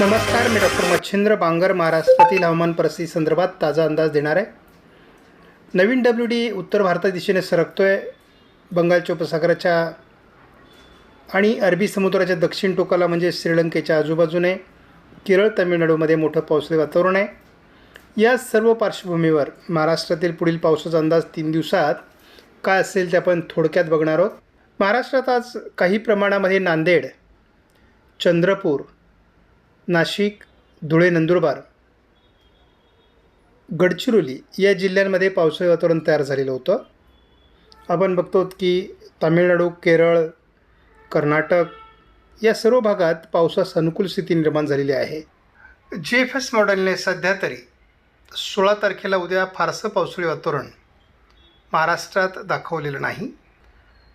नमस्कार मी डॉक्टर मच्छिंद्र बांगर महाराष्ट्रातील हवामान परिस्थिती संदर्भात ताजा अंदाज देणार आहे. नवीन डब्ल्यू डी उत्तर भारता दिशेने सरकतो आहे बंगालच्या उपसागराच्या आणि अरबी समुद्राच्या दक्षिण टोकाला म्हणजे श्रीलंकेच्या आजूबाजूने केरळ तामिळनाडूमध्ये मोठं पावसाळी वातावरण आहे. या सर्व पार्श्वभूमीवर महाराष्ट्रातील पुढील पावसाचा अंदाज तीन दिवसात काय असेल ते आपण थोडक्यात बघणार आहोत. महाराष्ट्रात आज काही प्रमाणामध्ये नांदेड चंद्रपूर नाशिक धुळे नंदुरबार. गडचिरोली या जिल्ह्यांमध्ये पावसाळी वातावरण तयार झालेलं होतं. आपण बघतो की तामिळनाडू केरळ कर्नाटक या सर्व भागात पावसास अनुकूल स्थिती निर्माण झालेली आहे. जे एफ एस मॉडेलने सध्या तरी सोळा तारखेला उद्या फारसं पावसाळी वातावरण महाराष्ट्रात दाखवलेलं नाही.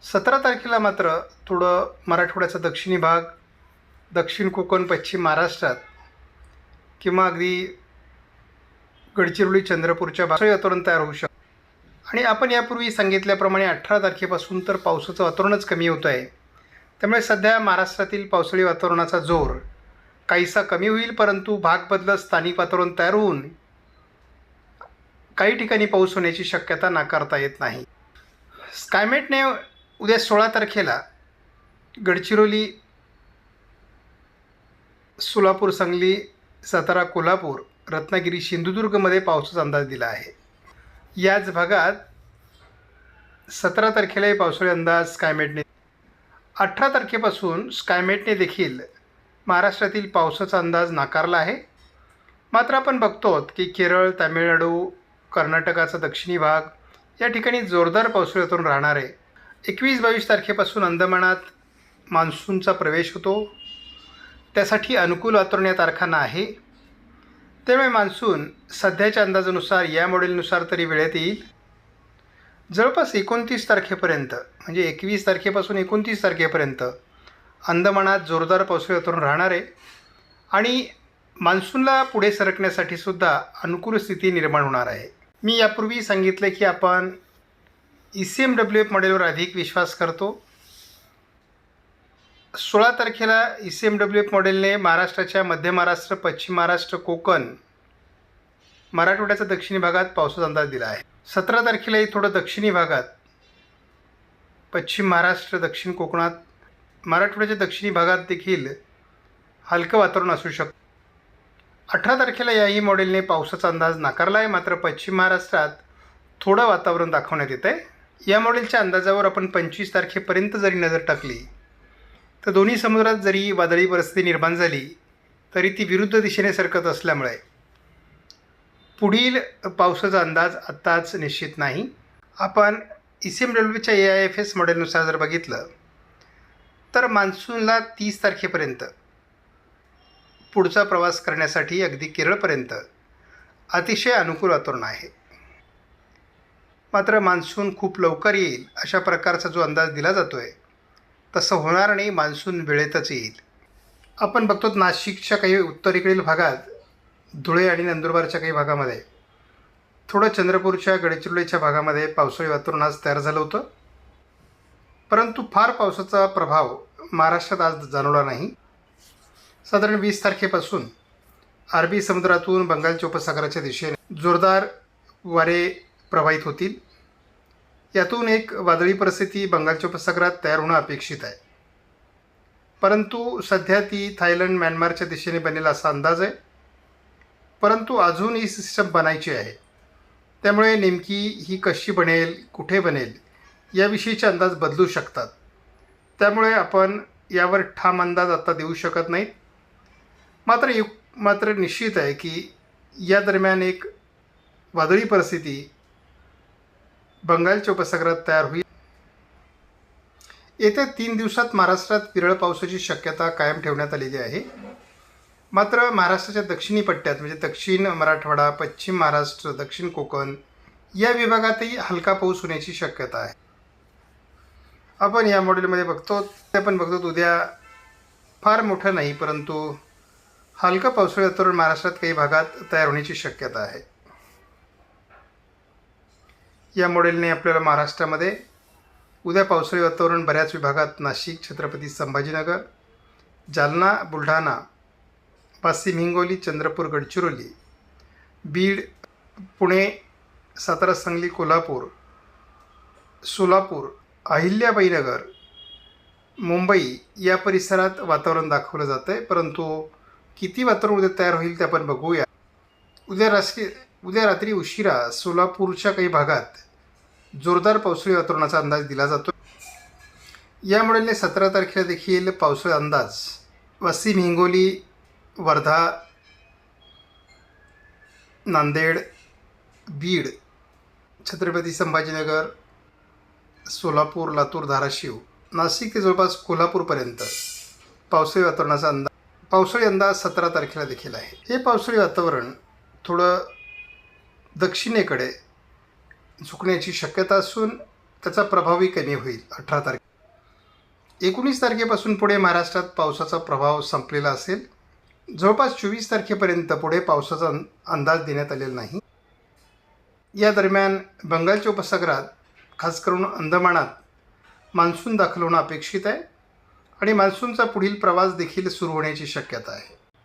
सतरा तारखेला मात्र थोडं मराठवाड्याचा दक्षिणी भाग दक्षिण कोकण पश्चिम महाराष्ट्रात किंवा अगदी गडचिरोली चंद्रपूरच्या भागात वातावरण तयार होऊ शकतं. आणि आपण यापूर्वी सांगितल्याप्रमाणे अठरा तारखेपासून तर पावसाचं वातावरणच कमी होतं आहे. त्यामुळे सध्या महाराष्ट्रातील पावसाळी वातावरणाचा जोर काहीसा कमी होईल परंतु भाग बदलत स्थानिक वातावरण तयार होऊन काही ठिकाणी पाऊस होण्याची शक्यता नाकारता येत नाही. स्कायमेटने उद्या सोळा तारखेला गडचिरोली सोलापूर सांगली सातारा कोल्हापूर रत्नागिरी सिंधुदुर्गमध्ये पावसाचा अंदाज दिला आहे. याच भागात सतरा तारखेलाही पावसाळी अंदाज स्कायमेटने अठरा तारखेपासून स्कायमेटने देखील महाराष्ट्रातील पावसाचा अंदाज नाकारला आहे. मात्र आपण बघतो की केरळ तामिळनाडू कर्नाटकाचा दक्षिणी भाग या ठिकाणी जोरदार पावसाळ्यातून राहणार. आहे एकवीस बावीस तारखेपासून अंदमानात मान्सूनचा प्रवेश होतो. त्यासाठी अनुकूल वातावरण या तारखांना आहे. त्यामुळे मान्सून सध्याच्या अंदाजानुसार या मॉडेलनुसार तरी वेळेत येईल. जवळपास एकोणतीस तारखेपर्यंत म्हणजे एकवीस तारखेपासून एकोणतीस तारखेपर्यंत अंदमानात जोरदार पावसाळी वातावरण राहणार आहे. आणि मान्सूनला पुढे सरकण्यासाठी सुद्धा अनुकूल स्थिती निर्माण होणार आहे. मी यापूर्वी सांगितलं की आपण E C M W F मॉडेलवर अधिक विश्वास करतो. सोळा तारखेला E C M W F मॉडेलने महाराष्ट्राच्या मध्य महाराष्ट्र पश्चिम महाराष्ट्र कोकण मराठवाड्याच्या दक्षिणी भागात पावसाचा अंदाज दिला आहे. सतरा तारखेलाही थोडं दक्षिणी भागात पश्चिम महाराष्ट्र दक्षिण कोकणात मराठवाड्याच्या दक्षिणी भागात देखील हलकं वातावरण असू शकतं. अठरा तारखेला याही मॉडेलने पावसाचा अंदाज नाकारला आहे. मात्र पश्चिम महाराष्ट्रात थोडं वातावरण दाखवण्यात येतं आहे या मॉडेलच्या अंदाजावर आपण पंचवीस तारखेपर्यंत जरी नजर टाकली तर दोन्ही समुद्रात जरी वादळी परिस्थिती निर्माण झाली तरी ती विरुद्ध दिशेने सरकत असल्यामुळे पुढील पावसाचा अंदाज आत्ताच निश्चित नाही. आपण ई सी एम डब्ल्यूच्या ए आय एफ एस मॉडेलनुसार जर बघितलं तर मान्सूनला तीस तारखेपर्यंत पुढचा प्रवास करण्यासाठी अगदी केरळपर्यंत अतिशय अनुकूल वातावरण आहे. मात्र मान्सून खूप लवकर येईल अशा प्रकारचा जो अंदाज दिला जातो आहे तसं होणार नाही मान्सून वेळेतच येईल. आपण बघतो नाशिकच्या काही उत्तरेकडील भागात धुळे आणि नंदुरबारच्या काही भागामध्ये थोडं चंद्रपूरच्या गडचिरोलीच्या भागामध्ये पावसाळी वातावरण आज तयार झालं होतं. परंतु फार पावसाचा प्रभाव महाराष्ट्रात आज जाणवला नाही. साधारण वीस तारखेपासून अरबी समुद्रातून बंगालच्या उपसागराच्या दिशेने जोरदार वारे प्रवाहित होतील. यातून एक वादळी परिस्थिती बंगालच्या उपसागरात तयार होणं अपेक्षित आहे. परंतु सध्या ती थायलंड म्यानमारच्या दिशेने बनेल असा अंदाज आहे. परंतु अजून ही सिस्टम बनायची आहे. त्यामुळे नेमकी ही कशी बनेल कुठे बनेल याविषयीचे अंदाज बदलू शकतात. त्यामुळे आपण यावर ठाम अंदाज आता देऊ शकत नाहीत. मात्र यु मात्र निश्चित आहे की या दरम्यान एक वादळी परिस्थिती बंगालच्या उपसागरात तयार होईल. येत्या तीन दिवसात महाराष्ट्रात विरळ पावसाची शक्यता कायम ठेवण्यात आलेली आहे. मात्र महाराष्ट्राच्या दक्षिणी पट्ट्यात म्हणजे दक्षिण मराठवाडा पश्चिम महाराष्ट्र दक्षिण कोकण या विभागातही हलका पाऊस होण्याची शक्यता आहे. आपण या मॉडेलमध्ये बघतो ते आपण बघतो उद्या फार मोठं नाही परंतु हलका पावसाळी वातावरण महाराष्ट्रात काही भागात तयार होण्याची शक्यता आहे. या मॉडेलने आपल्याला महाराष्ट्रामध्ये उद्या पावसाळी वातावरण बऱ्याच विभागात नाशिक छत्रपती संभाजीनगर जालना बुलढाणा वाशिम हिंगोली चंद्रपूर गडचिरोली बीड पुणे सातारा सांगली कोल्हापूर सोलापूर अहिल्याबाईनगर मुंबई या परिसरात वातावरण दाखवलं जातं आहे परंतु किती वातावरण उद्या तयार होईल ते आपण बघूया. उद्या राष्ट्रीय उद्या रात्री उशिरा सोलापूरच्या काही भागात जोरदार पावसाळी वातावरणाचा अंदाज दिला जातो. यामुळे सतरा तारखेला देखील पावसाळी अंदाज. वाशिम हिंगोली वर्धा नांदेड बीड छत्रपती संभाजीनगर सोलापूर लातूर धाराशिव नाशिक ते जवळपास कोल्हापूरपर्यंत पावसाळी वातावरणाचा अंदाज पावसाळी अंदाज सतरा तारखेला देखील आहे. हे पावसाळी वातावरण थोडं दक्षिणेकडे झुकण्याची शक्यता असून त्याचा प्रभावही कमी होईल. अठरा तारखे. एकोणीस तारखेपासून पुढे महाराष्ट्रात पावसाचा प्रभाव संपलेला असेल. जवळपास चोवीस तारखेपर्यंत पुढे पावसाचा अंदाज देण्यात आलेला नाही. या दरम्यान बंगालच्या उपसागरात खास करून अंदमानात मान्सून दाखल होणं अपेक्षित आहे आणि मान्सूनचा पुढील प्रवास देखील सुरू होण्याची शक्यता आहे.